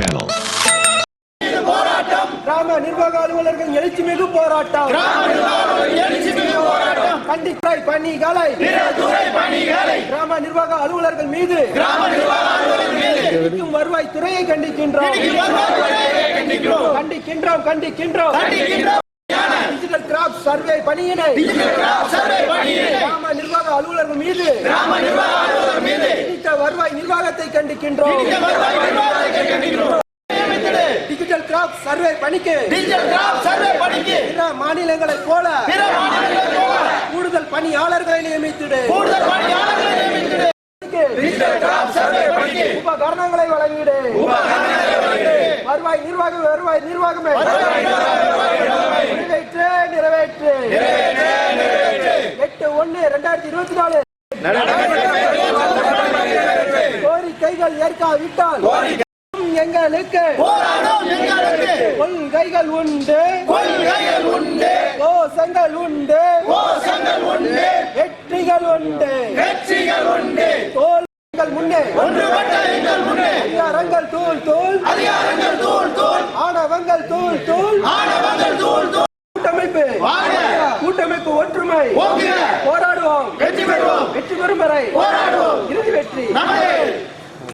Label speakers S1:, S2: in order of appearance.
S1: channel.
S2: கிராம நிர்வாக அலுவலர்கள் எழுச்சி மிகு போராட்டம். கண்டிப்பாய் பணிகளை. கிராம நிர்வாக அலுவலர்கள் மீது. வருவாய் துறையை கண்டிக்கின்றோம். கண்டிக்கின்றோம். கண்டிக்கின்றோம் டிஜிட்டல் கிராப் சர்வே பணியினை. கிராம நிர்வாக அலுவலர்கள் மீது. வருவாய் நிர்வாகத்தை கண்டிக்கின்றோம். பணிக்கு. பிற மாநிலங்களைப் போல. கூடுதல் பணியாளர்களை நியமித்திடு. உபகரணங்களை வழங்கிடு. வருவாய் நிர்வாகம். வருவாய் நிர்வாகமே. நிறைவேற்று நிறைவேற்று. எட்டு ஒண்ணு ரெண்டாயிரத்தி இருபத்தி நாலு. கோரிக்கைகள் ஏற்காவிட்டால் எங்களுக்கு. கொள்கைகள் உண்டு. கோஷங்கள் உண்டு. வெற்றிகள் உண்டு. தோல்கள் முன்னே. அதிகாரங்கள் தூள் தூள். ஆணவங்கள் தூள் தூள். கூட்டமைப்பு. கூட்டமைப்பு ஒற்றுமை. போராடுவோம். வெற்றி பெறும் வரை. இறுதி வெற்றி.